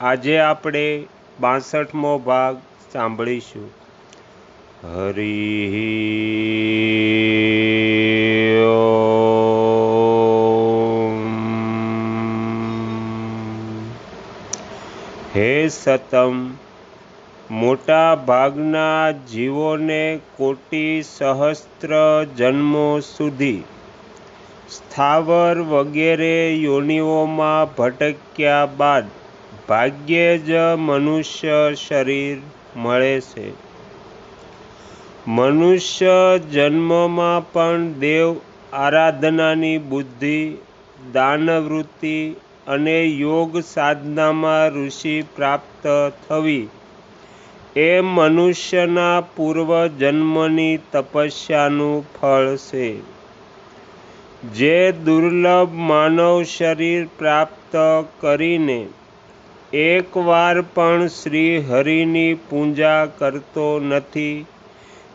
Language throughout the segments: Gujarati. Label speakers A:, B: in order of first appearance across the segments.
A: આજે આપણે બાસઠમો ભાગ સાંભળીશું. હરિ હે સતમ, મોટા ભાગના જીવોને કોટી સહસ્ત્ર જન્મો સુધી સ્થાવર વગેરે યોનિઓમાં ભટક્યા બાદ ભાગ્યે જ મનુષ્ય શરીર મળે છે. મનુષ્ય જન્મમાં પણ દેવ આરાધનાની બુદ્ધિ, દાનવૃત્તિ અને યોગ સાધનામાં ઋષિ પ્રાપ્ત થવી એ મનુષ્યના પૂર્વ જન્મની તપસ્યાનું ફળ છે. જે દુર્લભ માનવ શરીર પ્રાપ્ત કરીને એકવાર પણ શ્રી હરિની પૂજા કરતો નથી,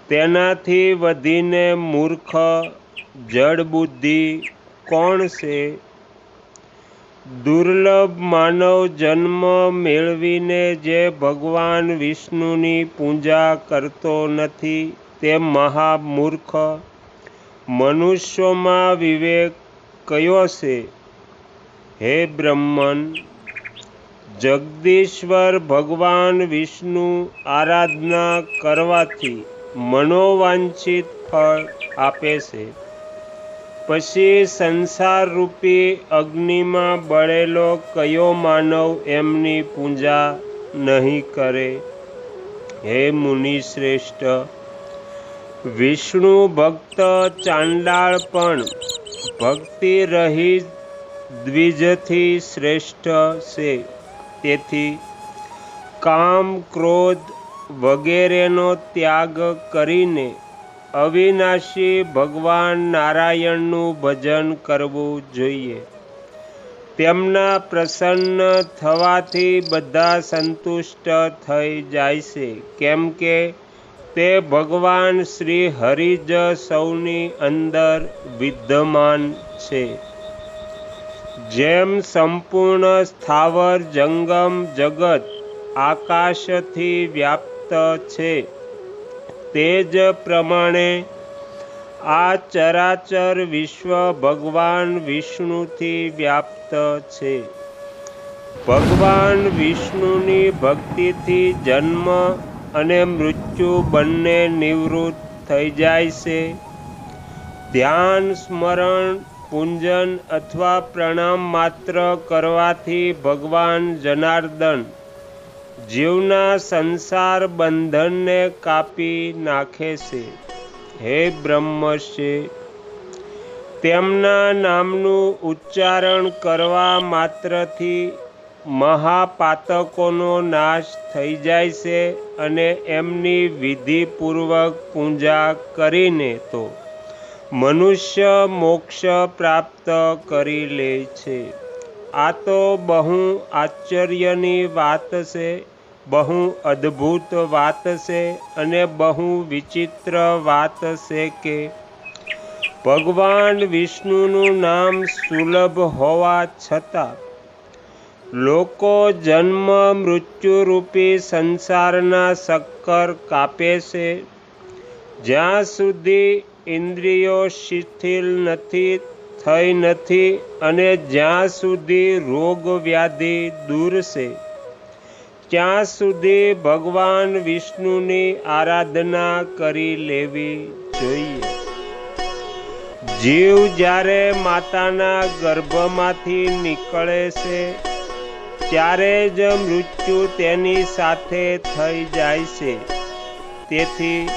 A: તેનાથી વધીને મૂર્ખ, જડબુદ્ધિ કોણ છે? દુર્લભ માનવ જન્મ મેળવીને જે ભગવાન વિષ્ણુની પૂજા કરતો નથી, તે મહામૂર્ખ. મનુષ્યોમાં વિવેક કયો છે? હે બ્રહ્મન જગદીશ્વર ભગવાન વિષ્ણુ આરાધના કરવાથી મનોવાંછિત ફળ આપે છે. પછી સંસારરૂપી અગ્નિમાં બળેલો કયો માનવ એમની પૂજા નહીં કરે? હે મુનિ શ્રેષ્ઠ, વિષ્ણુ ભક્ત ચાંડાળ પણ ભક્તિ રહિત દ્વિજથી શ્રેષ્ઠ છે. તેથી કામ, ક્રોધ વગેરેનો ત્યાગ કરીને અવિનાશી ભગવાન નારાયણનું ભજન કરવું જોઈએ. તેમના પ્રસન્ન થવાથી બધા સંતુષ્ટ થઈ જાય છે. કેમ કે તે ભગવાન શ્રી હરિજ સૌની અંદર વિદ્યમાન છે. જેમ સંપૂર્ણ સ્થાવર જંગમ જગત આકાશથી વ્યાપ્ત છે, તે જ પ્રમાણે આ ચરાચર વિશ્વ ભગવાન વિષ્ણુથી વ્યાપ્ત છે. ભગવાન વિષ્ણુની ભક્તિથી જન્મ અને મૃત્યુ બંને નિવૃત્ત થઈ જાય છે. ધ્યાન, સ્મરણ પૂંજન અથવા પ્રણામ માત્ર કરવાથી ભગવાન જનાર્દન જીવના સંસાર બંધનને કાપી નાખે છે. હે બ્રહ્મ છે તેમના નામનું ઉચ્ચારણ કરવા માત્રથી મહાપાતકોનો નાશ થઈ જાય છે અને એમની વિધિપૂર્વક પૂજા કરીને તો. મનુષ્ય મોક્ષ પ્રાપ્ત કરી લે છે. આ તો બહુ આશ્ચર્યની વાત છે, બહુ અદ્ભુત વાત છે અને બહુ વિચિત્ર વાત છે કે ભગવાન વિષ્ણુનું નામ સુલભ હોવા છતાં લોકો જન્મ મૃત્યુરૂપી સંસારના શક્કર કાપે છે. જ્યાં સુધી ઇન્દ્રિયો શિથિલ નથી, થઈ નથી અને જ્યાં સુધી રોગ વ્યાધિ દૂર છે, ત્યાં સુધી ભગવાન વિષ્ણુની આરાધના કરી લેવી જોઈએ. જીવ જ્યારે માતાના ગર્ભમાંથી નીકળે છે, ત્યારે જ મૃત્યુ તેની સાથે થઈ જાય છે. તેથી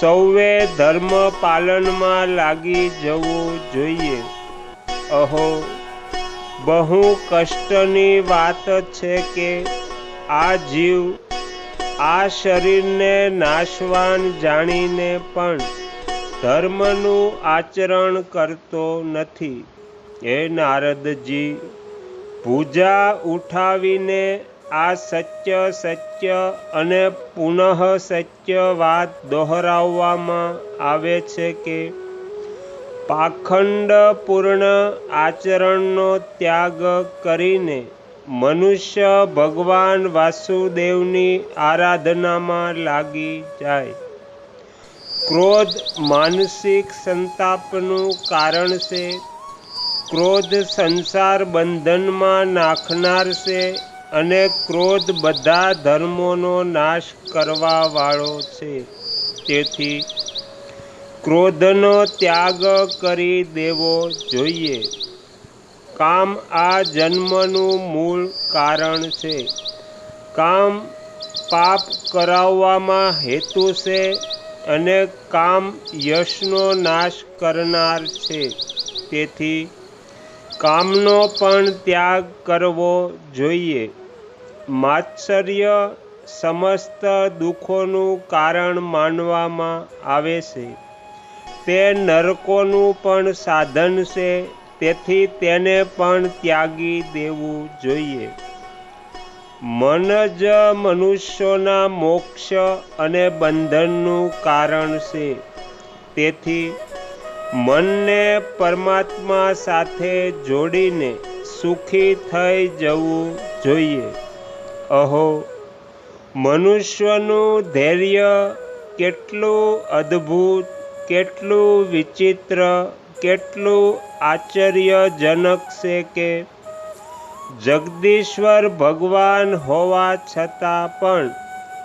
A: સૌએ ધર્મ પાલનમાં લાગી જવું જોઈએ. અહો, બહુ કષ્ટની વાત છે કે આ જીવ આ શરીરને નાશવાન જાણીને પણ ધર્મનું આચરણ કરતો નથી. હે નારદજી, પૂજા ઉઠાવીને આ સત્ય સત્ય અને પુનઃ સત્ય વાત દોહરાવવામાં આવે છે કે પાખંડપૂર્ણ આચરણનો ત્યાગ કરીને મનુષ્ય ભગવાન વાસુદેવની આરાધનામાં લાગી જાય. ક્રોધ માનસિક સંતાપનું કારણ છે. ક્રોધ સંસાર બંધનમાં નાખનાર છે. અને ક્રોધ બધા ધર્મોનો નાશ કરવા વાળો છે. તેથી ક્રોધનો ત્યાગ કરી દેવો જોઈએ. કામ આ જન્મનું મૂળ કારણ છે. કામ પાપ કરાવવામાં હેતુ છે અને કામ યશનો નાશ કરનાર છે. તેથી કામનો પણ ત્યાગ કરવો જોઈએ. માત્સર્ય સમસ્ત દુઃખોનું કારણ માનવામાં આવે છે. તે નરકોનું પણ સાધન છે, તેથી તેને પણ ત્યાગી દેવું જોઈએ. મન જ મનુષ્યોના મોક્ષ અને બંધનનું કારણ છે. તેથી મનને પરમાત્મા સાથે જોડીને સુખી થઈ જવું જોઈએ. અહો, મનુષ્યનું ધૈર્ય કેટલું અદ્ભુત, કેટલું વિચિત્ર, કેટલું આશ્ચર્યજનક છે કે જગદીશ્વર ભગવાન હોવા છતાં પણ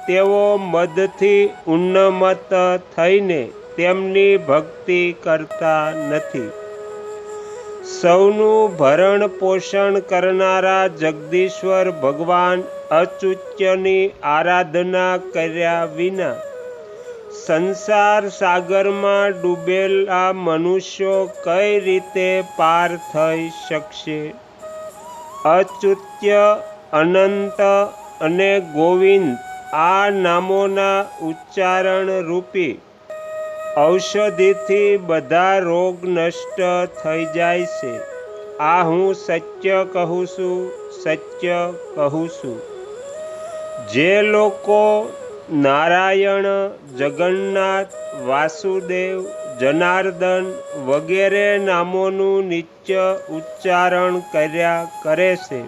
A: તેઓ મદથી ઉન્નમત થઈને તેમની ભક્તિ કરતા નથી. સૌનું ભરણ પોષણ કરનારા જગદીશ્વર ભગવાન અચ્યુત્યની આરાધના કર્યા વિના સંસાર સાગરમાં ડૂબેલા મનુષ્યો કઈ રીતે પાર થઈ શકશે? અચ્યુત્ય અનંત અને ગોવિંદ આ નામોના ઉચ્ચારણ રૂપી ઔષધિથી બધા રોગ નષ્ટ થઈ જાય છે. આ હું સત્ય કહું છું, સત્ય કહું છું. જે લોકો નારાયણ, જગન્નાથ, વાસુદેવ, જનાર્દન વગેરે નામોનું નિત્ય ઉચ્ચારણ કર્યા કરે છે.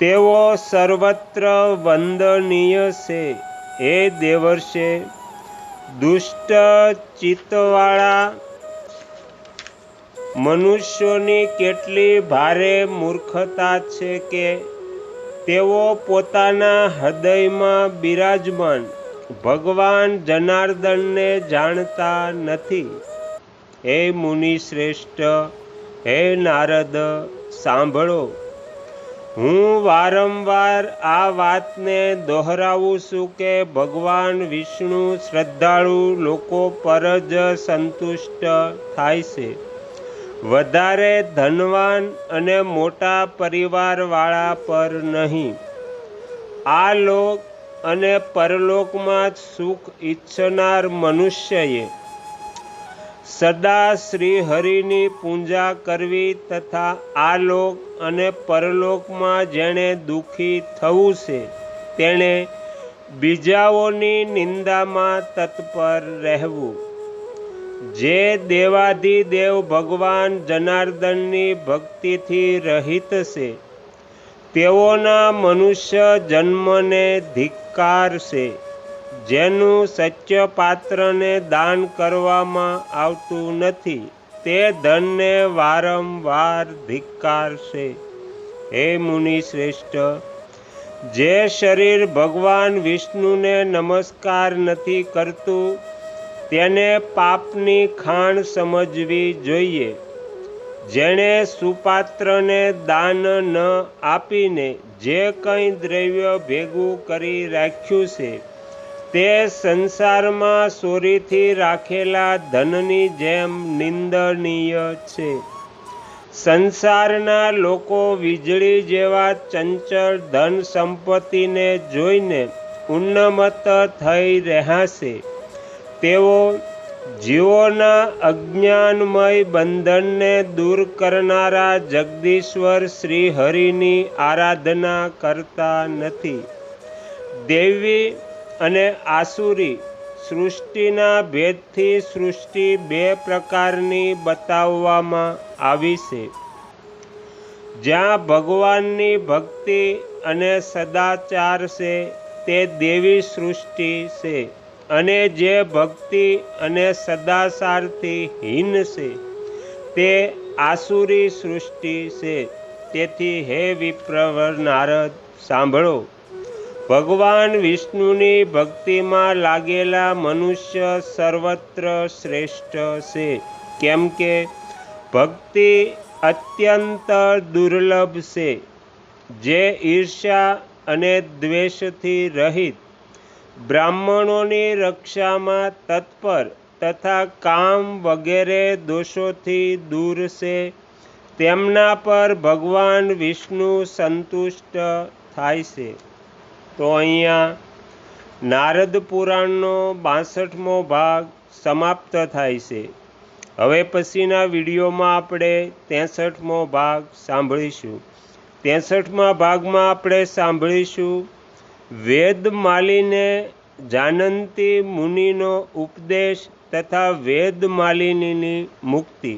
A: તેઓ સર્વત્ર વંદનીય છે. હે દેવર્ષે દુષ્ટ ચિત્તવાળા મનુષ્યોની કેટલી ભારે મૂર્ખતા છે કે તેઓ પોતાના હૃદયમાં બિરાજમાન. ભગવાન જનાર્દનને જાણતા નથી. હે મુનિ શ્રેષ્ઠ, હે નારદ, સાંભળો. હું વારંવાર આ વાતને દોહરાવું છું કે ભગવાન વિષ્ણુ શ્રદ્ધાળુ લોકો પર જ સંતુષ્ટ થાય છે. વધારે ધનવાન અને મોટા પરિવારવાળા પર નહીં. આ લોક અને પરલોકમાં સુખ ઈચ્છનાર મનુષ્યએ સદા શ્રી હરિની પૂજા કરવી તથા આ લોક અને પરલોકમાં જેણે દુઃખી થવું છે, તેણે બીજાઓની નિંદામાં તત્પર રહેવું. જે દેવાધિદેવ ભગવાન જનાર્દનની ભક્તિથી રહિત છે, તેઓના મનુષ્ય જન્મને ધિક્કાર છે, જેનું સત્ય પાત્રને દાન કરવામાં આવતું નથી, તે ધનને વારંવાર ધિક્કાર છે. હે મુનિ શ્રેષ્ઠ, જે શરીર ભગવાન વિષ્ણુને નમસ્કાર નથી કરતું તેને પાપની ખાણ સમજવી જોઈએ. જેણે સુપાત્રને દાન ન આપીને જે કંઈ દ્રવ્ય ભેગું કરી રાખ્યું છે, તે સંસારમાં ચોરીથી રાખેલા ધનની જેમ નિંદનીય છે. સંસારના લોકો વીજળી જેવા ચંચળ ધન સંપત્તિને જોઈને ઉન્નમત થઈ રહ્યા છે. તેઓ જીવોના અજ્ઞાનમય બંધનને દૂર કરનારા જગદીશ્વર શ્રીહરિની આરાધના કરતા નથી. દેવી અને આસુરી સૃષ્ટિના ભેદથી સૃષ્ટિ બે પ્રકારની બતાવવામાં આવી છે. જ્યાં ભગવાનની ભક્તિ અને સદાચાર છે, તે દેવી સૃષ્ટિ છે. અને જે ભક્તિ અને સદાસારથી હીન છે, તે આસુરી સૃષ્ટિ છે. તેથી હે વિપ્રવર નારદ, સાંભળો. ભગવાન વિષ્ણુની ભક્તિમાં લાગેલા મનુષ્ય સર્વત્ર શ્રેષ્ઠ છે. કેમ કે ભક્તિ અત્યંત દુર્લભ છે. જે ઈર્ષ્યા અને દ્વેષથી રહિત બ્રાહ્મણોની રક્ષામાં તત્પર તથા કામ વગેરે દોષોથી દૂર છે. તેમના પર ભગવાન વિષ્ણુ સંતુષ્ટ થાય છે. તો અહીંયા નારદ પુરાણનો બાસઠમો ભાગ સમાપ્ત થાય છે. હવે પછીના વિડીયોમાં આપણે ત્રેસઠમો ભાગ સાંભળીશું. ત્રેસઠમા ભાગમાં આપણે સાંભળીશું વેદમાલીને જાનંતી મુનિનો ઉપદેશ તથા વેદમાલિનીની મુક્તિ.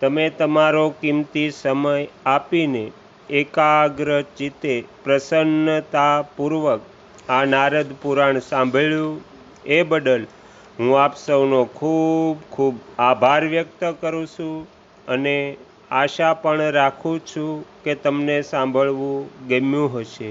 A: તમે તમારો કિંમતી સમય આપીને એકાગ્ર ચિત્તે પ્રસન્નતાપૂર્વક આ નારદ પુરાણ સાંભળ્યું એ બદલ હું આપ સૌનો ખૂબ ખૂબ આભાર વ્યક્ત કરું છું અને આશા પણ રાખું છું કે તમને સાંભળવું ગમ્યું હશે.